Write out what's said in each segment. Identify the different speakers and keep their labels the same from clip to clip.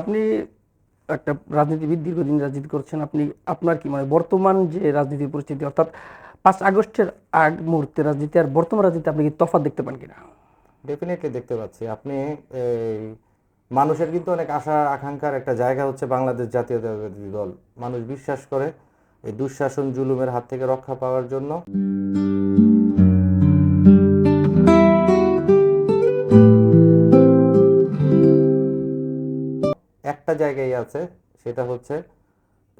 Speaker 1: আপনি একটা রাজনীতিবিদ দীর্ঘদিন রাজনীতি করছেন, আপনি আপনার কি মানে বর্তমান যে রাজনীতির পরিস্থিতি, অর্থাৎ পাঁচ আগস্টের আগ মুহূর্তে রাজনীতি আর বর্তমান রাজনীতি আপনি কি তফাৎ দেখতে পান কিনা?
Speaker 2: ডেফিনেটলি দেখতে পাচ্ছি। আপনি মানুষের কিন্তু অনেক আশা, আকাঙ্ক্ষার একটা জায়গা হচ্ছে বাংলাদেশ জাতীয়তাবাদী দল। মানুষ বিশ্বাস করে এই দুঃশাসন জুলুমের হাত থেকে রক্ষা পাওয়ার জন্য। একটা জায়গায় আছে, সেটা হচ্ছে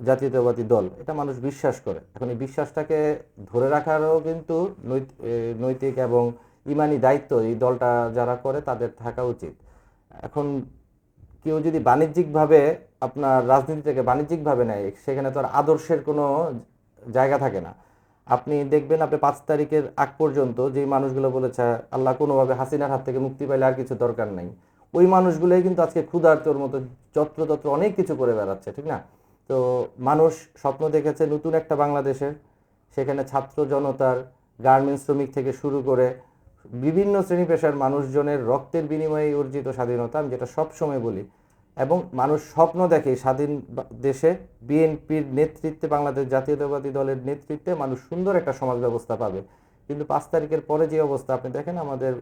Speaker 2: জাতীয়তাবাদী দল। এটা মানুষ বিশ্বাস করে। এখন এই বিশ্বাসটাকে ধরে রাখারও কিন্তু নৈত- নৈতিক এবং ইমানি দায়িত্ব এই দলটা যারা করে, তাদের থাকা উচিত। এখন কেউ যদি বাণিজ্যিকভাবে আপনার রাজনীতিটাকে বাণিজ্যিকভাবে নেয়, সেখানে তো আর আদর্শের কোনো জায়গা থাকে না। আপনি দেখবেন আপনি পাঁচ তারিখের আগ পর্যন্ত যে মানুষগুলো বলেছে, আল্লাহ কোনোভাবে হাসিনার হাত থেকে মুক্তি পাইলে আর কিছু দরকার নেই। ওই মানুষগুলোই কিন্তু আজকে ক্ষুধার্তর মতো যত্রতত্র অনেক কিছু করে বেড়াচ্ছে, ঠিক না? তো মানুষ স্বপ্ন দেখেছে নতুন একটা বাংলাদেশের, সেখানে ছাত্র জনতার গার্মেন্টস শ্রমিক থেকে শুরু করে বিভিন্ন শ্রেণি পেশার মানুষজনের রক্তের বিনিময়ে অর্জিত স্বাধীনতা, আমি যেটা সব সময় বলি, এবং মানুষ স্বপ্ন দেখে স্বাধীন দেশে বিএনপির নেতৃত্বে, বাংলাদেশ জাতীয়তাবাদী দলের নেতৃত্বে মানুষ সুন্দর একটা সমাজ ব্যবস্থা পাবে। কিন্তু পাঁচ তারিখের পরে যে অবস্থা, আপনি দেখেন আমাদের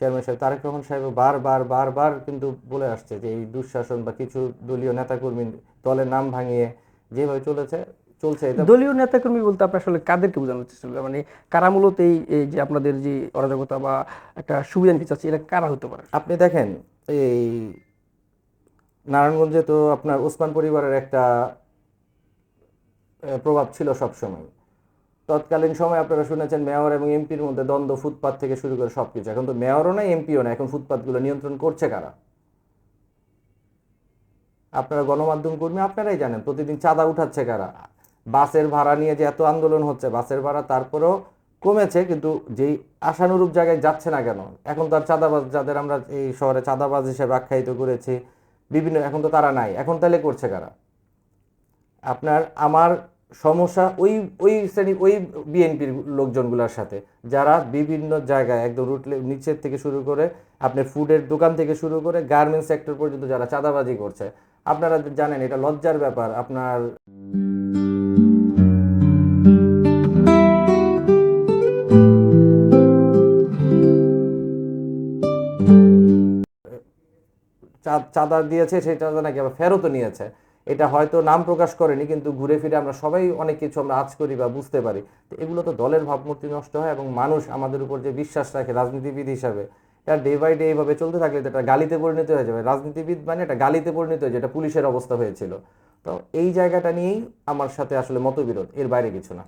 Speaker 2: চেয়ারম্যান সাহেব তারেক রহমান সাহেব বারবার বারবার কিন্তু বলে আসছে যে এই দুঃশাসন বা কিছু দলীয় নেতাকর্মী দলের নাম ভাঙিয়ে যেভাবে চলেছে চলছে
Speaker 1: দলীয় নেতাকর্মী বলতে আপনি আসলে কাদেরকে বোঝানোর চেষ্টা করবেন মানে কারা মূলত এই যে আপনাদের যে অরাজকতা বা একটা সুবিধা নিতে চাচ্ছে এটা কারা হতে পারে?
Speaker 2: আপনি দেখেন এই নারায়ণগঞ্জে তো আপনার ওসমান পরিবারের একটা প্রভাব ছিল সব সময় তৎকালীন সময় আপনারা শুনেছেন মেয়র এবং এমপির মধ্যে দ্বন্দ্ব, ফুটপাত থেকে শুরু করে সবকিছু। এখন তো মেয়রও না এমপিও না এখন ফুটপাতগুলো নিয়ন্ত্রণ করছে কারা? আপনারা গণমাধ্যম কর্মী, আপনারাই জানেন, প্রতিদিন চাঁদা উঠাচ্ছে কারা? বাসের ভাড়া নিয়ে যে এত আন্দোলন হচ্ছে, বাসের ভাড়া তারপরেও কমেছে, কিন্তু যেই আশানুরূপ জায়গায় যাচ্ছে না কেন? এখন তার চাঁদাবাজ, যাদের আমরা এই শহরে চাঁদাবাজ হিসেবে আখ্যায়িত করেছি, বিভিন্ন, এখন তো তারা নাই। এখন তাহলে করছে কারা? আপনার, আমার সমস্যা ওই ওই শ্রেণি, ওই বিএনপির লোকজনগুলোর সাথে। যারা বিভিন্ন জায়গায় একদম রুট নিচের থেকে শুরু করে আপনার ফুডের দোকান থেকে শুরু করে গার্মেন্টস সেক্টর পর্যন্ত যারা চাঁদাবাজি করছে, আপনারা জানেন এটা লজ্জার ব্যাপার, আপনার চাঁদা দিয়েছে সেই চাঁদা নাকি আবার ফেরতও নিয়েছে। এটা হয়তো নাম প্রকাশ করেনি, কিন্তু ঘুরে ফিরে আমরা সবাই অনেক কিছু আমরা আজ করি বা বুঝতে পারি। তো এগুলো তো দলের ভাবমূর্তি নষ্ট হয় এবং মানুষ আমাদের উপর যে বিশ্বাস রাখে রাজনীতিবিদ হিসাবে, এটা ডে বাই ডে এইভাবে চলতে থাকলে তো এটা গালিতে পরিণত হয়ে যাবে। রাজনীতিবিদ মানে এটা গালিতে পরিণত হয়ে যেটা পুলিশের অবস্থা হয়েছিল। তো এই জায়গাটা নিয়েই আমার সাথে আসলে মতবিরোধ, এর বাইরে কিছু না।